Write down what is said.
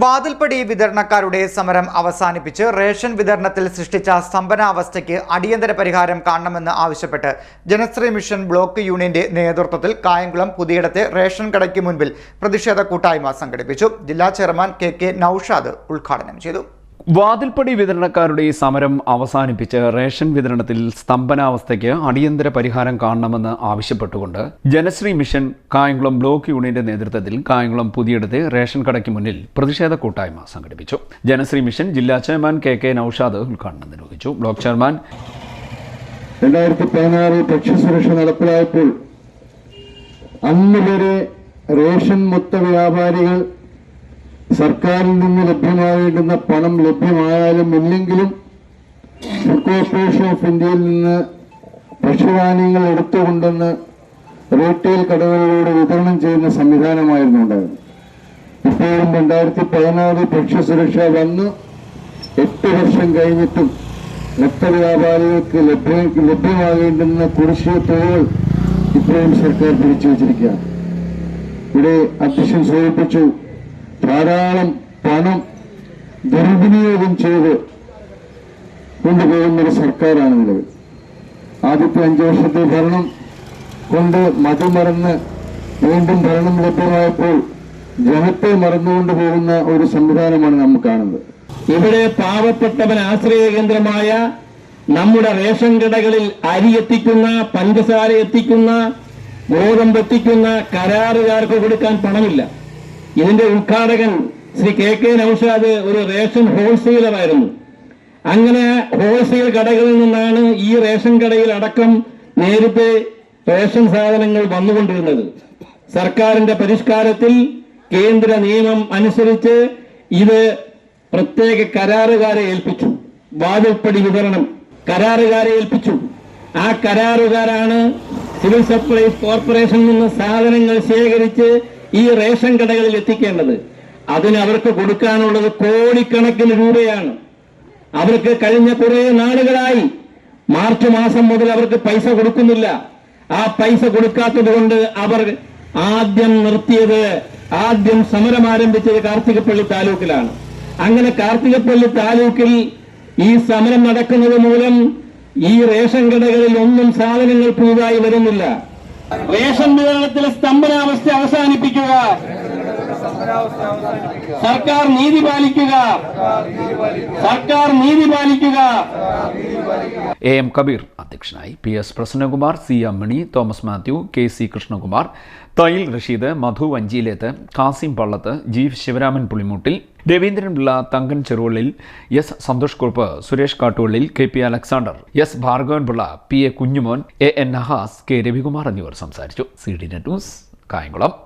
വാതിൽപ്പടി വിതരണക്കാരുടെ സമരം അവസാനിപ്പിച്ച് റേഷൻ വിതരണത്തിൽ സൃഷ്ടിച്ച സ്തംഭനാവസ്ഥയ്ക്ക് അടിയന്തര പരിഹാരം കാണണമെന്ന് ആവശ്യപ്പെട്ട് ജനശ്രീ മിഷൻ ബ്ലോക്ക് യൂണിയന്റെ നേതൃത്വത്തിൽ കായംകുളം പുതിയിടത്തെ റേഷൻ കടയ്ക്ക് മുൻപിൽ പ്രതിഷേധ കൂട്ടായ്മ സംഘടിപ്പിച്ചു. ജില്ലാ ചെയർമാൻ കെ കെ നൌഷാദ് ഉദ്ഘാടനം ചെയ്തു. വാതിൽപ്പടി വിതരണക്കാരുടെ സമരം അവസാനിപ്പിച്ച് റേഷൻ വിതരണത്തിൽ സ്തംഭനാവസ്ഥയ്ക്ക് അടിയന്തര പരിഹാരം കാണണമെന്ന് ആവശ്യപ്പെട്ടുകൊണ്ട് ജനശ്രീ മിഷൻ കായംകുളം ബ്ലോക്ക് യൂണിയന്റെ നേതൃത്വത്തിൽ കായംകുളം പുതിയടത്തെ റേഷൻ കടയ്ക്ക് മുന്നിൽ പ്രതിഷേധ കൂട്ടായ്മ സംഘടിപ്പിച്ചു. ജനശ്രീ മിഷൻ ജില്ലാ ചെയർമാൻ കെ കെ നൌഷാദ് ഉദ്ഘാടനം നിർവഹിച്ചു. ബ്ലോക്ക് ചെയർമാൻ രണ്ടായിരത്തി പതിനാറ് ഭക്ഷ്യസുരക്ഷ നടപ്പിലായപ്പോൾ അന്ന് വരെ റേഷൻ മൊത്ത വ്യാപാരികൾ സർക്കാരിൽ നിന്ന് ലഭ്യമാകേണ്ടുന്ന പണം ലഭ്യമായാലും ഇല്ലെങ്കിലും ഫുഡ് കോർപ്പറേഷൻ ഓഫ് ഇന്ത്യയിൽ നിന്ന് ഭക്ഷ്യധാന്യങ്ങൾ എടുത്തുകൊണ്ടെന്ന് റീറ്റെയിൽ കടകളിലൂടെ വിതരണം ചെയ്യുന്ന സംവിധാനമായിരുന്നു ഉണ്ടായിരുന്നത്. ഇപ്പോഴും രണ്ടായിരത്തി പതിനാറ് ഭക്ഷ്യസുരക്ഷ വന്ന്. എട്ട് വർഷം കഴിഞ്ഞിട്ടും മൊത്തവ്യാപാരികൾക്ക് ലഭ്യ ലഭ്യമാകേണ്ടുന്ന തുകകൾ ഇപ്പോഴും സർക്കാർ പിടിച്ചു വച്ചിരിക്കുകയാണ് ഇവിടെ അധ്യക്ഷൻ സൂചിപ്പിച്ചു ധാരാളം പണം ദുർവിനിയോഗം ചെയ്ത് കൊണ്ടുപോകുന്ന ഒരു സർക്കാരാണ് നിലവിൽ. ആദ്യത്തെ അഞ്ചു വർഷത്തെ ഭരണം കൊണ്ട് മതമറന്ന് വീണ്ടും ഭരണം ലഭ്യമായപ്പോൾ ജനത്തെ മറന്നുകൊണ്ട് പോകുന്ന ഒരു സംവിധാനമാണ് നമ്മൾ കാണുന്നത്. ഇവിടെ പാവപ്പെട്ടവൻ ആശ്രയ കേന്ദ്രമായ നമ്മുടെ റേഷൻ കടകളിൽ അരി എത്തിക്കുന്ന പഞ്ചസാര എത്തിക്കുന്ന ഗോതമ്പ് എത്തിക്കുന്ന കരാറുകാർക്ക് കൊടുക്കാൻ പണമില്ല. ഇതിന്റെ ഉദ്ഘാടകൻ ശ്രീ കെ കെ നൌഷാദ് ഒരു റേഷൻ ഹോൾസെയിലറായിരുന്നു. അങ്ങനെ ഹോൾസെയിൽ കടകളിൽ നിന്നാണ് ഈ റേഷൻ കടയിൽ അടക്കം നേരത്തെ റേഷൻ സാധനങ്ങൾ വന്നുകൊണ്ടിരുന്നത്. സർക്കാരിന്റെ പരിഷ്കാരത്തിൽ കേന്ദ്ര നിയമം അനുസരിച്ച് ഇത് പ്രത്യേക കരാറുകാരെ ഏൽപ്പിച്ചു. വാതിൽപ്പടി വിതരണം കരാറുകാരെ ഏൽപ്പിച്ചു. ആ കരാറുകാരാണ് സിവിൽ സപ്ലൈസ് കോർപ്പറേഷനിൽ നിന്ന് സാധനങ്ങൾ ശേഖരിച്ച് ഈ റേഷൻ കടകളിൽ എത്തിക്കേണ്ടത് അതിന് അവർക്ക് കൊടുക്കാനുള്ളത് കോടിക്കണക്കിന് രൂപയാണ്. അവർക്ക് കഴിഞ്ഞ കുറെ നാളുകളായി മാർച്ച് മാസം മുതൽ അവർക്ക് പൈസ കൊടുക്കുന്നില്ല. ആ പൈസ കൊടുക്കാത്തത് കൊണ്ട് അവർ ആദ്യം നിർത്തിയത് ആദ്യം സമരം ആരംഭിച്ചത് കാർത്തികപ്പള്ളി താലൂക്കിലാണ്. അങ്ങനെ കാർത്തികപ്പള്ളി താലൂക്കിൽ ഈ സമരം നടക്കുന്നത് മൂലം ഈ റേഷൻ കടകളിൽ ഒന്നും സാധനങ്ങൾ പുതുതായി വരുന്നില്ല. റേഷൻ വിതരണത്തിലെ സ്തംഭനാവസ്ഥ അവസാനിപ്പിക്കുക. സർക്കാർ നീതി പാലിക്കുക. സർക്കാർ നീതി പാലിക്കുക. എ എം കബീർ അധ്യക്ഷനായി P S Prasannakumar C M Mani Thomas Mathew K C Krishnakumar Thayyil Rasheed Madhu Vanchiyileth Kasim Pallath G Sivaraman Pulimoottil Raveendran Pillai Thankan Cheruvallil S Santhosh Kurup Suresh Kattuvallil K P Alexander S Bhargavan Pillai P A Kunjumon A N Nahas K Ravikumar എന്നിവർ സംസാരിച്ചു. C D net news Kayamkulam.